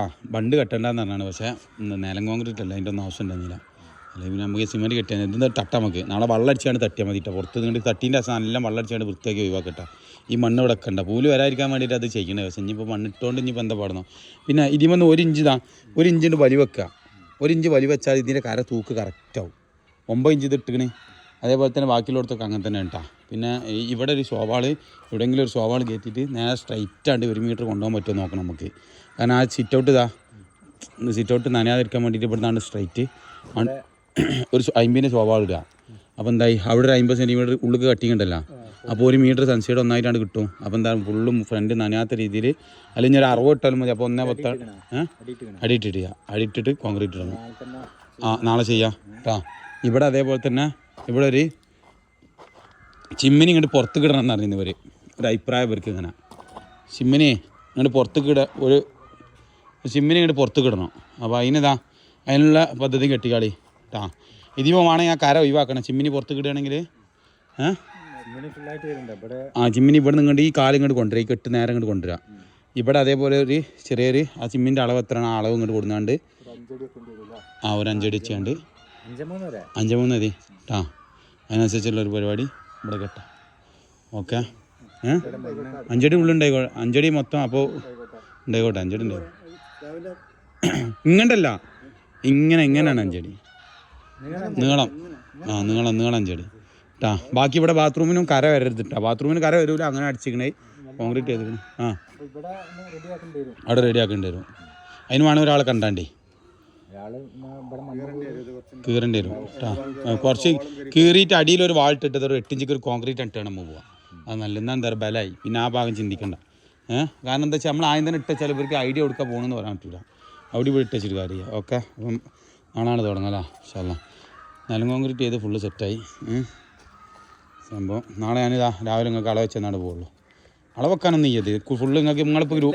ആ ബണ്ട് കെട്ടണ്ടെന്ന് പറഞ്ഞാണ്. പക്ഷേ നിലം കോൺക്രീറ്റ് അല്ല അതിന്റെ ഒന്നും ആവശ്യം ഉണ്ടായിരുന്നില്ല. അല്ലെങ്കിൽ പിന്നെ നമുക്ക് സിമെന്റ് കെട്ടിയാൽ എന്തെന്താ തട്ട നമുക്ക്? നാളെ വള്ളടിച്ചാണ് തട്ടിയാൽ മതി കേട്ടോ പുറത്ത് നിന്നിട്ട് തട്ടീന്റെ അസം എല്ലാം വെള്ളം അടിച്ചാണ് വൃത്തിയാക്കി ഒഴിവാക്കട്ടെ. ഈ മണ്ണ് ഇവിടെ കണ്ട പൂൽ വരാതിരിക്കാൻ വേണ്ടിയിട്ട് അത് ചെയ്യണേ. പക്ഷേ ഇനിയിപ്പോൾ മണ്ണിട്ടുകൊണ്ട് ഇനിയിപ്പോൾ എന്താ പാടുന്നു പിന്നെ ഇതിമെന്ന് ഒരു ഇഞ്ച് ഇതാ ഒരു ഇഞ്ചിന്റെ വലി വെക്കുക ഒരു ഇഞ്ച് വലി വെച്ചാൽ ഇതിന്റെ കര തൂക്ക് കറക്റ്റാവും ഒമ്പത് ഇഞ്ച് ഇത് അതേപോലെ തന്നെ ബാക്കിയുള്ളടത്തൊക്കെ അങ്ങനെ തന്നെ കേട്ടോ പിന്നെ ഇവിടെ ഒരു സോവാൾ എവിടെയെങ്കിലും ഒരു സോവാൾ കയറ്റിയിട്ട് നേരെ സ്ട്രൈറ്റ് ആണ്ട് ഒരു മീറ്റർ കൊണ്ടുപോകാൻ പറ്റുമോ നോക്കണം നമുക്ക്. കാരണം ആ സിറ്റ് ഔട്ട് ഇതാ. സിറ്റ് ഔട്ട് നനയാതിരിക്കാൻ വേണ്ടിയിട്ട് ഇവിടുന്നാണ് സ്ട്രൈറ്റ് ഒരു അമ്പതിന്റെ സ്വഭാവം ഇടുക അപ്പോൾ എന്തായി? അവിടെ ഒരു അമ്പത് സെന്റിമീറ്റർ ഉള്ളിൽ കട്ടിങ് ഉണ്ടല്ലോ. അപ്പോൾ ഒരു മീറ്റർ സൺസൈഡ് ഒന്നായിട്ടാണ് കിട്ടും. അപ്പോൾ എന്താ ഫുള്ളും ഫ്രണ്ട് നനയാത്ത രീതിയിൽ അല്ലെങ്കിൽ ഒരു അറുപത് ഇട്ടാലും മതി. അപ്പോൾ ഒന്നേ പത്ത് അടിയിട്ടിടുക അടിയിട്ടിട്ട് കോൺക്രീറ്റ് ഇടണം. ആ നാളെ ചെയ്യാം കേട്ടോ ഇവിടെ അതേപോലെ തന്നെ ഇവിടെ ഒരു ചിമ്മിനി ഇങ്ങോട്ട് പുറത്ത് കിടണം എന്ന് അറിയുന്ന ഇവർ ഒരു അഭിപ്രായം ഇവർക്ക് ഇങ്ങനെ. ചിമ്മിനി ഇങ്ങോട്ട് പുറത്ത് കിട ഒരു ചിമ്മിനി ഇങ്ങോട്ട് പുറത്ത് കിടണം അപ്പോൾ അതിനിതാ അതിനുള്ള പദ്ധതി കെട്ടിക്കാളി. കേട്ടാ ഇതിപ്പോൾ വേണമെങ്കിൽ ആ കര ഒഴിവാക്കണം. ചിമ്മിനി പുറത്ത് കിടുകയാണെങ്കിൽ ആ ചിമ്മിനി ഇവിടെ നിന്ന് ഈ കാലം ഇങ്ങോട്ട് കൊണ്ടുവരാം. ഈ കെട്ട് നേരം ഇങ്ങോട്ട് കൊണ്ടുവരാം. ഇവിടെ അതേപോലെ ഒരു ചെറിയൊരു ആ ചിമ്മിന്റെ അളവ് എത്രയാണ് ആ അളവ് ഇങ്ങോട്ട് കൊടുക്കാണ്ട് ആ ഒരു അഞ്ചടി വെച്ചാണ്ട് അഞ്ച് മൂന്ന് മതി. കേട്ടാ അതിനനുസരിച്ചുള്ള ഒരു പരിപാടി ഇവിടെ കെട്ടാം. ഓക്കെ? ഏഹ് അഞ്ചടി ഉള്ളുണ്ടായിക്കോ അഞ്ചടി മൊത്തം അപ്പോൾ ഉണ്ടായിക്കോട്ടെ. അഞ്ചടി ഉണ്ടാവും ഇങ്ങണ്ടല്ല. ഇങ്ങനെ ഇങ്ങനെയാണ് അഞ്ചടി. നീളം. ആ നീളം നീളം അഞ്ചടി. കേട്ടാ ബാക്കി ഇവിടെ ബാത്റൂമിനും കര വരരുത് കേട്ടോ ബാത്റൂമിന് കര വരൂല അങ്ങനെ അടിച്ചിക്കണേ. കോൺക്രീറ്റ് ചെയ്തിരിക്കണേ ആ. അവിടെ റെഡി ആക്കേണ്ടി വരും. അതിന് വേണമെങ്കിൽ ഒരാളെ കണ്ടാണ്ടേ. കീറേണ്ടി വരും. കേട്ടോ കുറച്ച് കീറിയിട്ട് അടിയിൽ ഒരു വാൾട്ടിട്ടത് ഒരു എട്ടിഞ്ചിക്ക് ഒരു കോൺക്രീറ്റ് ഇട്ടാണ് നമ്മൾ പോവുക അത് നല്ല എന്താ പറയുക ബലമായി പിന്നെ ആ ഭാഗം ചിന്തിക്കണ്ട. കാരണം എന്താ വെച്ചാൽ നമ്മൾ ആദ്യം തന്നെ ഇട്ട ചിലവർക്ക് ഐഡിയ കൊടുക്കാൻ പോകണമെന്ന് പറയാൻ പറ്റില്ല അവിടെ ഇവിടെ വെച്ചിട്ട് കാര്യമില്ല. ഓക്കെ അപ്പം ആണാണ് തുടങ്ങാം ഇഷ്ടമല്ല നിലം കോൺക്രീറ്റ് ചെയ്ത് ഫുള്ള് സെറ്റായി സംഭവം. നാളെ ഞാനിതാ രാവിലെ നിങ്ങൾക്ക് അളവ് വെച്ചെന്നാണ് പോകുള്ളൂ അളവെക്കാനൊന്നും ചെയ്യത് ഫുള്ള് നിങ്ങൾക്ക് നിങ്ങളിപ്പോൾ ഒരു